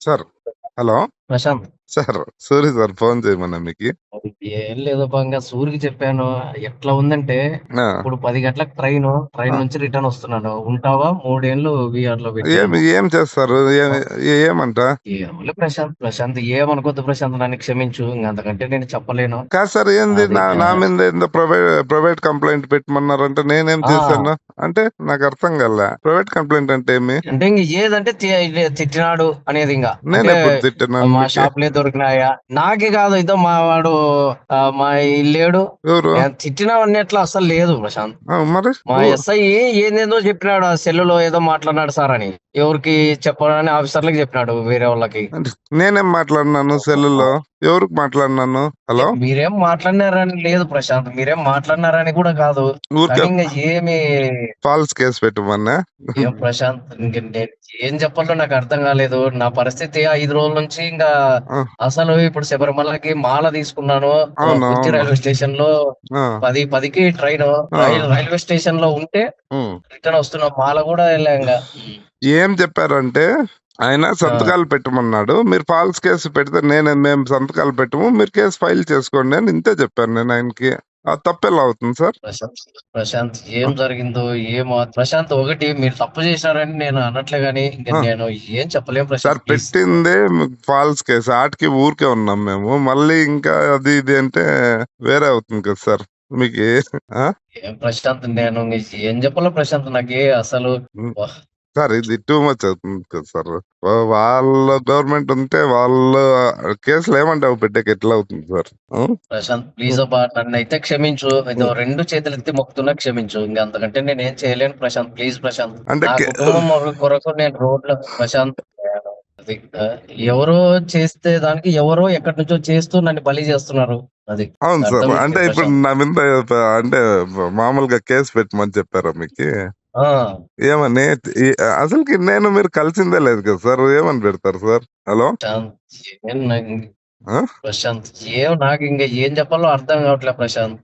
Sir hello? Prashant. Sir sorry sir phone చేయమన్నా మీకు? ఏం లేదు ఇంకా సూరికి చెప్పాను. ఎట్లా ఉందంటే ఇప్పుడు పది గంటలకు ట్రైన్. ట్రైన్. నుంచి రిటర్న్ వస్తున్నాను. ఉంటావా? మూడేళ్ళు విఆర్లో ఏం చేస్తారు? ఏమంట? ఏమలే ప్రశాంత్? ప్రశాంత్ ఏమనుకోద్దు ప్రశాంత్ నన్ను క్షమించు. ఇంక అంతకంటే నేను చెప్పలేను. కాదు సార్ ఏంది? నా. మీద ఏందో ప్రైవేట్ ప్రైవేట్ కంప్లైంట్ పెట్టమన్నారంటే నేనేం. చేశాను? అంటే నాకు అర్థం కల. ప్రైవేట్ కంప్లైంట్ అంటే ఏమి? అంటే ఇంక ఏదంటే తిట్టినాడు అనేది ఇంకా. నేను ఎప్పుడు తిట్టాను? మా? షాప్ లే దొరికినాయా? నాకే కాదు ఇదో మా వాడు మా ఇల్లేడు. ఎవరు? తిట్టినావన్నీ అట్లా అసలు లేదు ప్రశాంత్. మా ఎస్ఐ ఏందేందో చెప్పినాడు ఆ సెల్లులో ఏదో మాట్లాడినాడు సార్ అని. ఎవరికి చెప్పాలని ఆఫీసర్లకు చెప్పినాడు వేరే వాళ్ళకి. నేనేం మాట్లాడినాను సెల్లులో? ఎవరికి మాట్లాడినాను? హలో? మీరేం మాట్లాడినారని లేదు ప్రశాంత్ మీరేం మాట్లాడినారని కూడా కాదు. ఏమి ఫాల్స్ కేసు పెట్టమన్నా? ప్రశాంత్ ఏం చెప్పాలో నాకు అర్థం కాలేదు. నా పరిస్థితి ఐదు రోజుల నుంచి ఇంకా. అసలు ఇప్పుడు శబరిమలకి మాల తీసుకున్నాను. రైల్వే స్టేషన్లో పది పదికి ట్రైన్. రైల్వే స్టేషన్లో ఉంటే. రిటర్న్ వస్తున్న మాల కూడా వెళ్ళా ఇంకా. ఏం చెప్పారంటే ఆయన సంతకాలు పెట్టమన్నాడు. మీరు ఫాల్స్ కేసు పెడితే నేను మేము సంతకాలు పెట్టము. మీరు కేసు ఫైల్ చేసుకోండి అని ఇంతే చెప్పాను నేను ఆయనకి. ఆ తప్పెలా అవుతుంది సార్? ప్రశాంత్ ఏం జరిగిందో ఏమో. ప్రశాంత్ ఒకటి మీరు తప్పు చేశారని నేను అనట్లే గాని ఇంకా. నేను ఏం చెప్పలేం సార్ ప్రశాంత్ పెట్టిందే ఫాల్స్ కేసు ఆటికి ఊరికే ఉన్నాం మేము. మళ్ళీ ఇంకా అది ఇది అంటే వేరే అవుతుంది కదా సార్. మీకు ప్రశాంత్ నేను ఏం చెప్పాలో ప్రశాంత్ నాకే అసలు. సార్ ఇది టూ మచ్ అవుతుంది కదా సార్. వాళ్ళ గవర్నమెంట్ ఉంటే వాళ్ళు కేసులు ఏమంటే అవి పెట్టాక ఎట్లా అవుతుంది సార్? ప్రశాంత్ ప్లీజ్ అబ్బా నన్ను అయితే క్షమించు. ఇదో రెండు చేతులు ఎత్తి మొక్కుతున్నా క్షమించు. ఇంకా అంతకంటే నేను ఏం చేయలేను ప్రశాంత్. ప్లీజ్ ప్రశాంత్. అంటే కుటుంబం కొరకు నేను రోడ్లో ప్రశాంత్. అది, ఎవరో చేస్తే దానికి ఎవరో ఎక్కడి నుంచో చేస్తూ నన్ను బలి చేస్తున్నారు. అది అవును సార్. అంటే ఇప్పుడు. నా మీద అంటే మామూలుగా కేసు పెట్టమని చెప్పారా మీకు? ఏమని? అసలుకి నేను మీరు కలిసిందే లేదు కదా సార్. ఏమని పెడతారు సార్? హలో? ప్రశాంత్ ఏం నాకు ఇంకా ఏం చెప్పాలో అర్థం కావట్లే ప్రశాంత్.